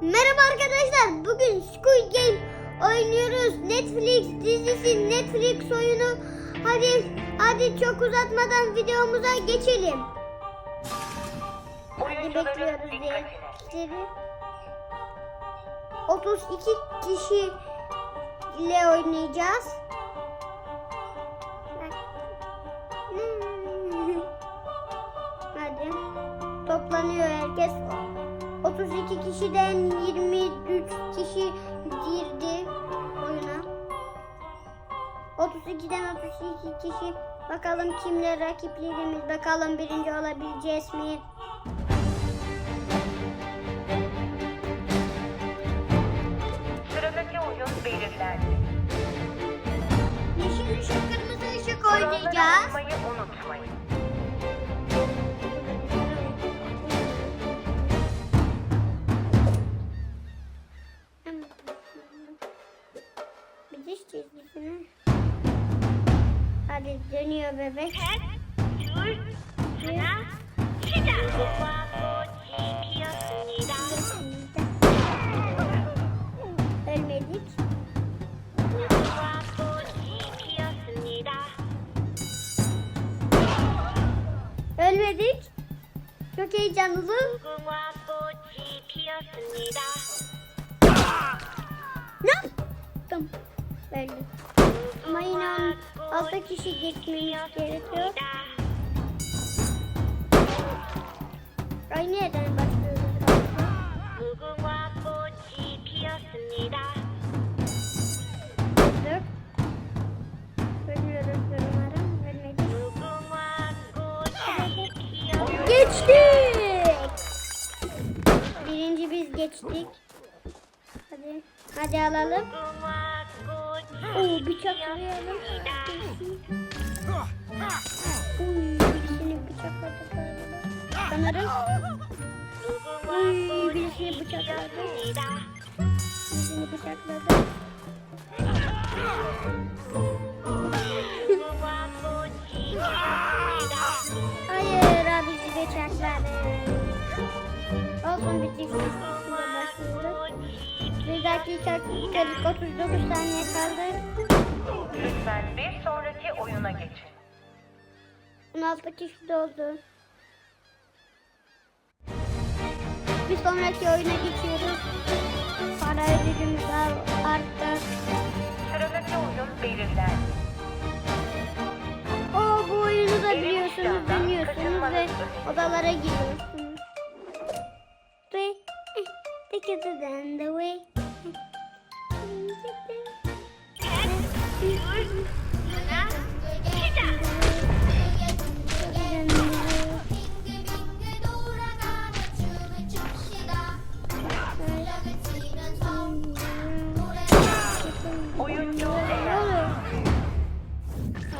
Merhaba arkadaşlar. Bugün Squid Game oynuyoruz. Netflix dizisi, Netflix oyunu. Hadi hadi çok uzatmadan videomuza geçelim. Hadi bekliyoruz diye. 32 kişi ile oynayacağız. Hadi. Toplanıyor herkes. 32 kişiden 23 kişi girdi oyuna. 32'den 32 kişi. Bakalım kimler rakiplerimiz. Bakalım birinci olabileceğiz mi? Sıradaki oyun belirlendi. Yeşil ışık, kırmızı ışık oynayacağız. uymayı unutmayın. Çizgisini. Hadi dönüyor bebek. Ölmedik. Ölmedik. Çok heyecanlı. Ne yaptım? Öldüm. Buradan fazla kişi geçmemiz gerekiyor. Ay nereden başlıyoruz? Geçtik. Birinci biz geçtik. Hadi, hadi alalım. Oo bıçaklayalım. Uy birisini bıçakladı galiba. Sanırım. Uy birisini bıçakladı. Birisini bıçakladı. Hayır abi bizi bıçakladı. Olsun bitik 1 dakika 39 saniye kaldı. Lütfen bir sonraki oyuna geçin. 16 kişi doldu. Bir sonraki oyuna geçiyoruz. Para ödülümüz arttı. Sıradaki oyun belirler. O bu oyunu da biliyorsunuz, dönüyorsunuz ve odalara giriyorsunuz. Herkese den the way.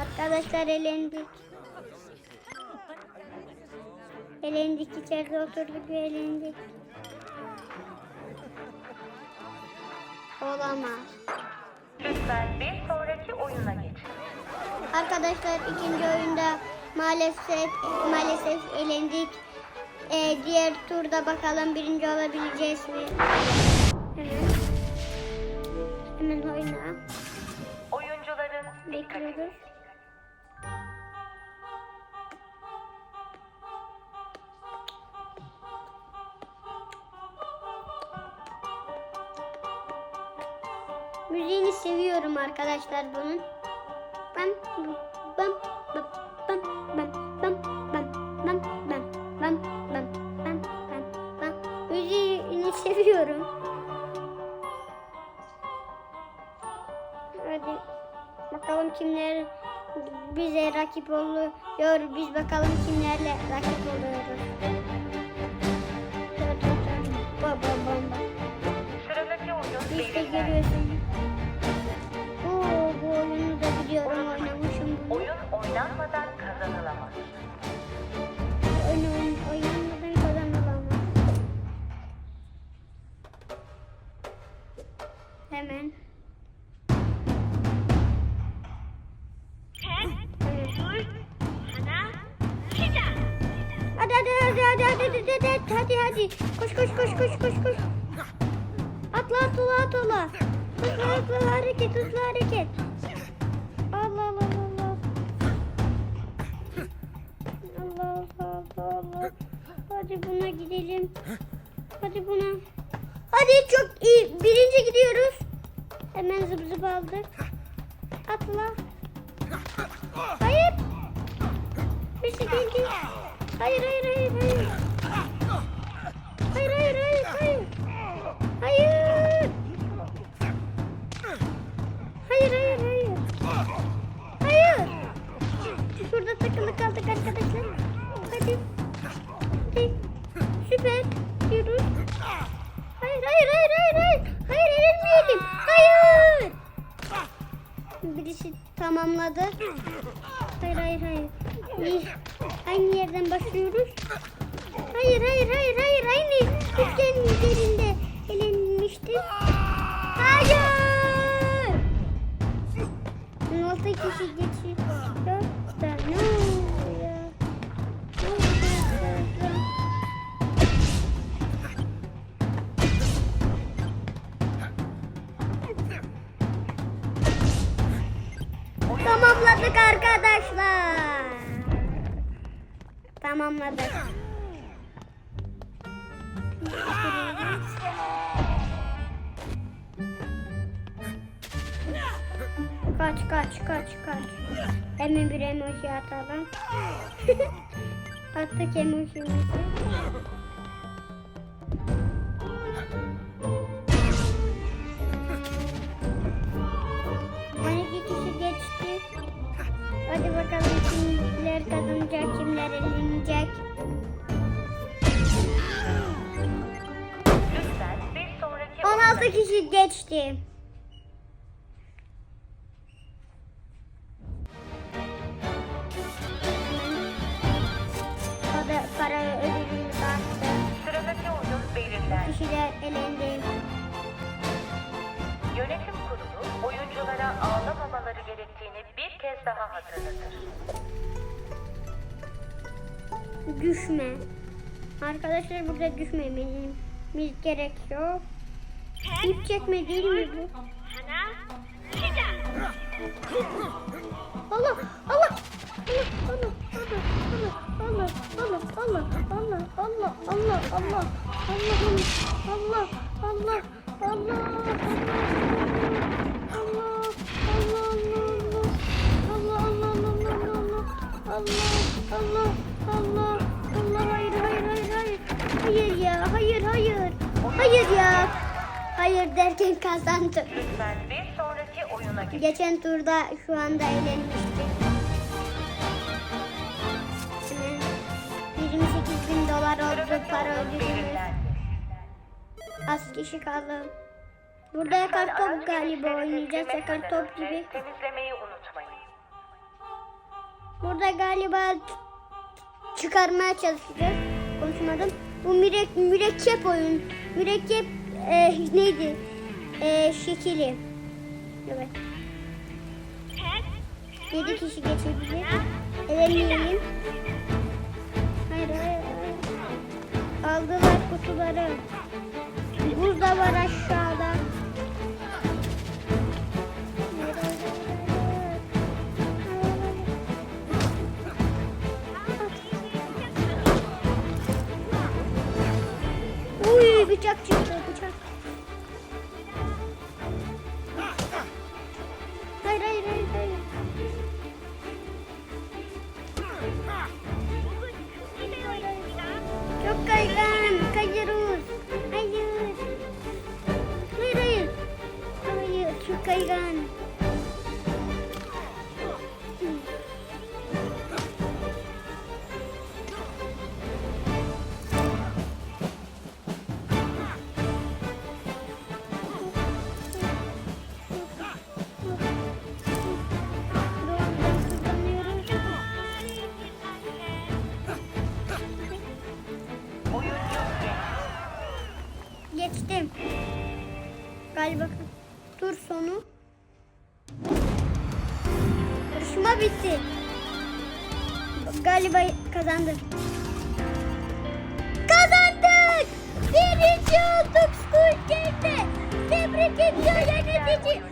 Arkadaşlar elendik. Elendik içeride oturduk ve elendik. Olamaz. Lütfen bir sonraki oyuna geçin. Arkadaşlar ikinci oyunda maalesef maalesef elendik. Ee, diğer turda bakalım birinci olabileceğiz mi? Hemen. Hemen oyna. Oyuncuların dikkatine. Müziğini seviyorum arkadaşlar bunun. Bam bam bam bam bam bam bam bam bam bam bam bam bam bam Müziğini seviyorum. Hadi bakalım kimler bize rakip oluyor. Biz bakalım kimlerle rakip oluyoruz. Dur, dur, dur. Bam bam oynamışım. Oyun oynanmadan kazanılamaz. Oyun oyun oynanmadan kazanılamaz. Hemen. Hadi hadi hadi hadi hadi hadi hadi hadi hadi koş koş koş koş koş koş. Atla atla atla. Hızlı hızlı hareket hızlı hareket. Allah Allah Allah. Allah Allah Allah. Hadi buna gidelim. Hadi buna. Hadi çok iyi. Birinci gidiyoruz. Hemen zıp zıp aldık. Atla. Hayır. Bir şey değil. Hayır hayır hayır. Hayır Birisi tamamladı. Hayır hayır hayır. İyi. Aynı yerden başlıyoruz. Hayır hayır hayır hayır aynı üçgen üzerinde elenmişti. Hayır. Altı kişi geçiyor. Tane. Ne? Tamamladık arkadaşlar. Tamamladık. Kaç kaç kaç kaç. Hemen bir emoji atalım. Attık emojimizi. Geçti. Da para ödülünü bastı. sıradaki oyun belirlendi. Kişiler elendi. Yönetim kurulu oyunculara ağlamamaları gerektiğini bir kez daha hatırlatır. Düşme. Arkadaşlar burada düşmememiz gerekiyor. İp çekme değil mi bu? Allah Allah Allah Allah Allah Allah Allah Allah Allah Allah Allah Allah Allah Allah Allah Allah Allah hayır hayır hayır hayır hayır ya hayır hayır hayır ya hayır derken kazandı. Lütfen bir sonraki oyuna geçin. Geçen turda şu anda eğlenmişti. Hemen 28 bin dolar oldu para ödülümüz. Az kişi kaldı. Burada yakar top galiba oynayacağız yakar top gibi. Temizlemeyi unutmayın. Burada galiba çıkarmaya çalışacağız. Konuşmadım. Bu mürek, mürekkep oyun. Mürekkep e, neydi? E, şekili. Evet. 7 kişi geçebilir. Elemeyelim. Hayır hayır hayır. Aldılar kutuları. Buz da var aşağıda. Geçtim. Galiba dur sonu. Yarışma bitti. Galiba kazandım. Kazandık! Birinci olduk Squid Game'de. Tebrik ediyor yönetici.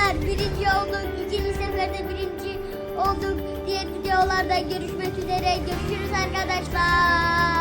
Arkadaşlar birinci olduk. İkinci seferde birinci olduk. Diğer videolarda görüşmek üzere. Görüşürüz arkadaşlar.